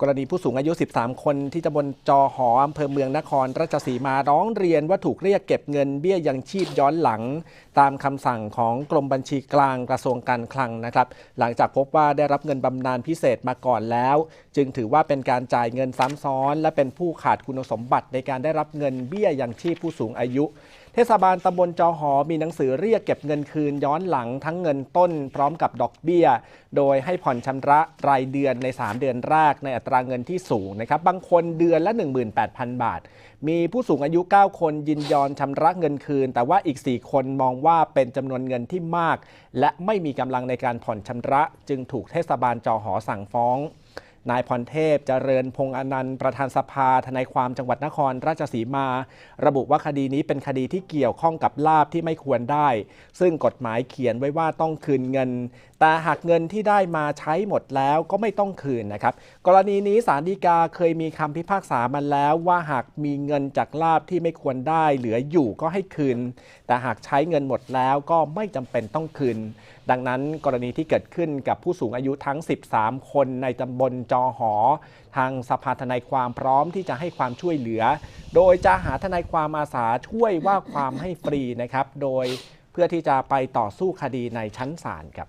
กรณีผู้สูงอายุ 13 คนที่ตำบลจอหออำเภอเมืองนครราชสีมาร้องเรียนว่าถูกเรียกเก็บเงินเบี้ยยังชีพย้อนหลัง ตามคำสั่งของกรมบัญชีกลางกระทรวงการคลังนะครับ หลังจากพบว่าได้รับเงินบำนาญพิเศษมาก่อนแล้ว จึงถือว่าเป็นการจ่ายเงินซ้ำซ้อน และเป็นผู้ขาดคุณสมบัติในการได้รับเงินเบี้ยยังชีพผู้สูงอายุเทศบาลตำบลจอหอมีหนังสือเรียกเก็บเงินคืนย้อนหลังทั้งเงินต้นพร้อมกับดอกเบี้ย โดยให้ผ่อนชำระรายเดือนใน 3 เดือนแรกในอัตราเงินที่สูงนะครับบางคนเดือนละ 18,000 บาท มีผู้สูงอายุ 9 คนยินยอมชำระเงินคืน แต่ว่าอีก 4 คนมองว่าเป็นจำนวนเงินที่มาก และไม่มีกำลังในการผ่อนชำระ จึงถูกเทศบาลจอหอสั่งฟ้อง นายพรเทพเจริญพงษ์อนันต์ประธานสภาทนายความจังหวัดนครราชสีมา ระบุว่าคดีนี้เป็นคดีที่เกี่ยวข้องกับลาบที่ไม่ควรได้ ซึ่งกฎหมายเขียนไว้ว่าต้องคืนเงิน แต่หากเงินที่ได้มาใช้หมดแล้วก็ไม่ต้องคืนนะครับ กรณีนี้ศาลฎีกาเคยมีคำพิพากษามาแล้วว่าหากมีเงินจากลาบที่ไม่ควรได้ เหลืออยู่ก็ให้คืน แต่หากใช้เงินหมดแล้วก็ไม่จำเป็นต้องคืน ดังนั้นกรณีที่เกิดขึ้นกับผู้สูงอายุทั้ง 13 คนในตำบลจอหอ ทางสภาทนายความพร้อมที่จะให้ความช่วยเหลือ โดยจะหาทนายความอาสาช่วยว่าความให้ฟรีนะครับ โดยเพื่อที่จะไปต่อสู้คดีในชั้นศาลครับ